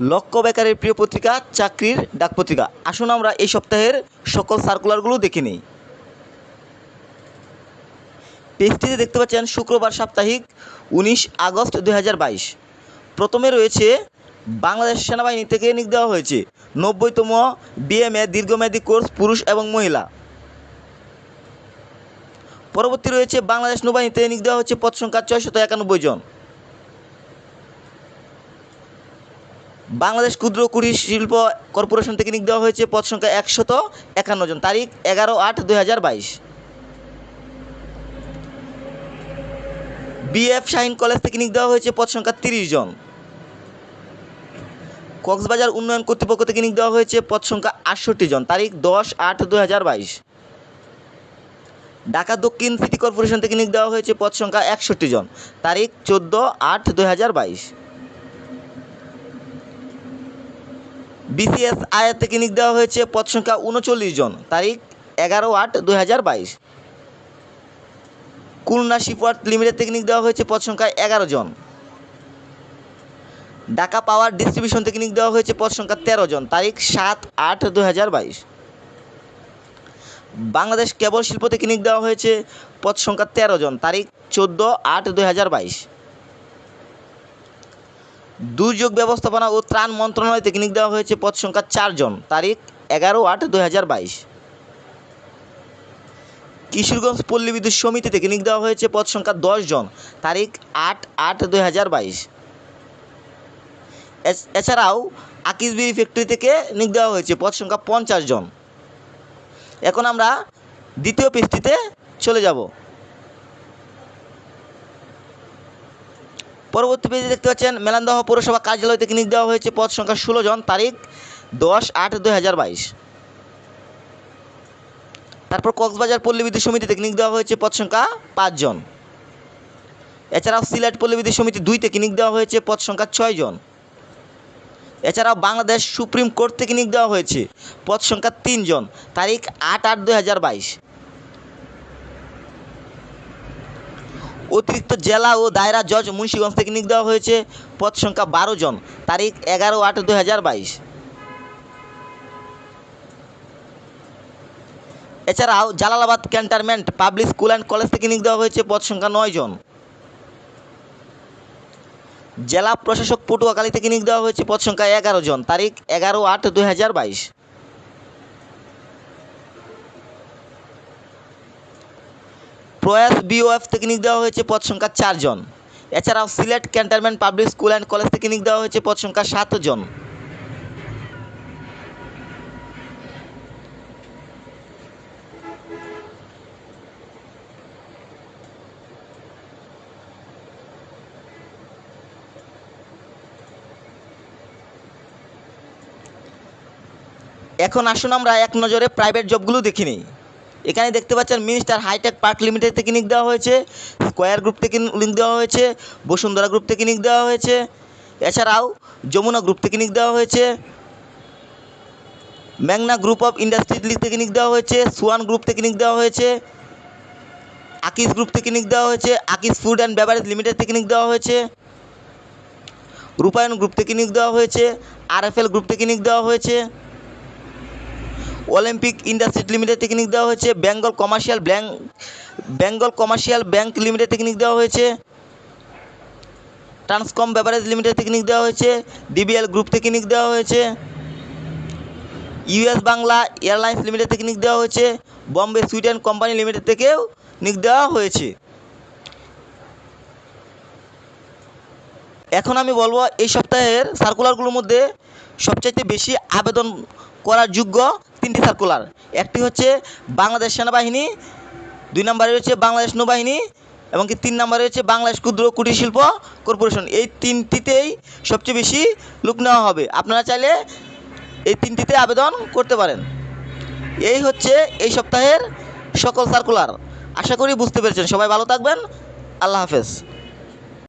লক্ষ্য বেকারের প্রিয় পত্রিকা, চাকরির ডাক পত্রিকা। আসুন আমরা এই সপ্তাহের সকল সার্কুলারগুলো দেখে নিই। পেজটিতে দেখতে পাচ্ছেন শুক্রবার সাপ্তাহিক, উনিশ আগস্ট দু হাজার বাইশ। প্রথমে রয়েছে, বাংলাদেশ সেনাবাহিনী থেকে নিয়োগ দেওয়া হয়েছে নব্বইতম বিএমএ দীর্ঘমেয়াদী কোর্স পুরুষ এবং মহিলা। পরবর্তী রয়েছে, বাংলাদেশ নৌবাহিনীতে নিয়োগ দেওয়া হচ্ছে পদ সংখ্যা ছয়শত একানব্বই জন। বাংলাদেশ ক্ষুদ্র কুটির শিল্প কর্পোরেশন থেকে নিয়োগ দেওয়া হয়েছে পদ সংখ্যা একশত একান্ন জন। তারিখ এগারো আট দুই হাজার বাইশ। বিএফ শাহিন কলেজ থেকে নিয়োগ দেওয়া হয়েছে পদ সংখ্যা তিরিশ জন। কক্সবাজার উন্নয়ন কর্তৃপক্ষ থেকে নিয়োগ দেওয়া হয়েছে পদ সংখ্যা আটষট্টি জন। তারিখ দশ আট দুই হাজার বাইশ। ঢাকা দক্ষিণ সিটি কর্পোরেশন থেকে নিয়োগ দেওয়া হয়েছে পদ সংখ্যা একষট্টি জন। তারিখ চোদ্দ আট দুই হাজার বাইশ। বিসিএস আয়ার থেকে নিয়োগ দেওয়া হয়েছে পদ সংখ্যা উনচল্লিশ জন, তারিখ এগারো আট দুই হাজার বাইশ। খুলনা শিপওয়ার্ড লিমিটেড থেকে নিয়োগ দেওয়া হয়েছে পদ সংখ্যা এগারো জন। ঢাকা পাওয়ার ডিস্ট্রিবিউশন থেকে নিয়োগ দেওয়া হয়েছে পদ সংখ্যা তেরো জন, তারিখ সাত আট দু হাজার বাইশ। বাংলাদেশ কেবল শিল্প থেকে নিয়োগ দেওয়া হয়েছে পদ সংখ্যা তেরো জন, তারিখ চোদ্দ আট দুই হাজার বাইশ। দুর্যোগ ব্যবস্থাপনা ও ত্রাণ মন্ত্রণালয় থেকে নিয়োগ দেওয়া হয়েছে পদ সংখ্যা চারজন। তারিখ এগারো আট দুই হাজার বাইশ। কিশোরগঞ্জ পল্লী বিদ্যুৎ সমিতি থেকে নিয়োগ দেওয়া হয়েছে পদ সংখ্যা জন তারিখ আট আট দুই হাজার বাইশ। এছ- এছাড়াও আকিসবিরি ফ্যাক্টরি থেকে নিয়োগ দেওয়া হয়েছে পদ সংখ্যা পঞ্চাশ জন। এখন আমরা দ্বিতীয় পেজটিতে চলে যাব। পরবর্তী পেজে দেখতে পাচ্ছেন, মেলান্দহ পৌরসভা কার্যালয় থেকে নিয়োগ দেওয়া হয়েছে পদ সংখ্যা ষোলো জন, তারিখ দশ আট দুই হাজার বাইশ। তারপর কক্সবাজার পল্লী বিদ্যুৎ সমিতি থেকে নিয়োগ দেওয়া হয়েছে পদ সংখ্যা পাঁচজন এছাড়াও সিলেট পল্লী বিদ্যুৎ সমিতি দুই থেকে নিয়োগ দেওয়া হয়েছে পদ সংখ্যা ছয় জন। এছাড়াও বাংলাদেশ সুপ্রিম কোর্ট থেকে নিয়োগ দেওয়া হয়েছে পদ সংখ্যা তিনজন তারিখ আট আট দুই হাজার বাইশ। অতিরিক্ত জেলা ও দায়রা জজ মুন্সিগঞ্জ থেকে নিয়োগ দেওয়া হয়েছে। পদ সংখ্যা বারো জন। তারিখ এগারো আট দু হাজার বাইশ। এছাড়াও Jalalabad cantonment public school and college থেকে নিয়োগ দেওয়া হয়েছে। পদ সংখ্যা নয় জন। জেলা প্রশাসক পটুয়াখালী থেকে নিয়োগ দেওয়া হয়েছে। পদ সংখ্যা এগারো জন। তারিখ এগারো আট দুই হাজার বাইশ। প্রয়াস বিওএফ থেকে নিয়োগ দেওয়া হয়েছে পদ সংখ্যা চারজন এছাড়াও Sylhet cantonment public school and college থেকে নিয়োগ দেওয়া হয়েছে পদ সংখ্যা সাত জন। এখন আসুন আমরা এক নজরে প্রাইভেট জবগুলো দেখে নিই। এখানে দেখতে পাচ্ছেন মিনিস্টার হাইটেক পার্ক লিমিটেড থেকে নিয়োগ দেওয়া হয়েছে, স্কোয়ার গ্রুপ থেকে নিয়োগ দেওয়া হয়েছে, বসুন্ধরা গ্রুপ থেকে নিয়োগ দেওয়া হয়েছে, এছাড়াও যমুনা গ্রুপ থেকে নিয়োগ দেওয়া হয়েছে ম্যাগনা গ্রুপ অফ ইন্ডাস্ট্রি থেকে নিয়োগ দেওয়া হয়েছে, সুয়ান গ্রুপ থেকে নিয়োগ দেওয়া হয়েছে, আকিস গ্রুপ থেকে নিয়োগ দেওয়া হয়েছে, আকিস ফুড অ্যান্ড বেভারেজ লিমিটেড থেকে নিয়োগ দেওয়া হয়েছে, রূপায়ণ গ্রুপ থেকে নিয়োগ দেওয়া হয়েছে, আরএফএল গ্রুপ থেকে নিয়োগ দেওয়া হয়েছে। অলিম্পিক ইন্ডাস্ট্রি লিমিটেড নিয়োগ দেওয়া হয়েছে। Bengal commercial bank, Bengal commercial bank limited নিয়োগ দেওয়া হয়েছে। ট্রান্সকম বেভারেজ লিমিটেড নিয়োগ দেওয়া হয়েছে। ডিবিএল গ্রুপ নিয়োগ দেওয়া হয়েছে। ইউএস বাংলা এয়ারলাইন্স লিমিটেড থেকে নিয়োগ দেওয়া হয়েছে। বম্বে সুইডেন কোম্পানি লিমিটেড থেকেও নিয়োগ দেওয়া হয়েছে। এখন আমি বলব, এই সপ্তাহের সার্কুলারগুলোর মধ্যে সবচাইতে বেশি আবেদন করার যোগ্য তিনটি সার্কুলার। একটি হচ্ছে বাংলাদেশ সেনাবাহিনী, দুই নম্বরে রয়েছে বাংলাদেশ নৌবাহিনী এবং কি তিন নম্বরে রয়েছে বাংলাদেশ ক্ষুদ্র কুটির শিল্প কর্পোরেশন। এই তিনটিতেই সবচেয়ে বেশি লোক নেওয়া হবে। আপনারা চাইলে এই তিনটিতে আবেদন করতে পারেন। এই হচ্ছে এই সপ্তাহের সকল সার্কুলার। আশা করি বুঝতে পেরেছেন। সবাই ভালো থাকবেন। আল্লাহ হাফেজ।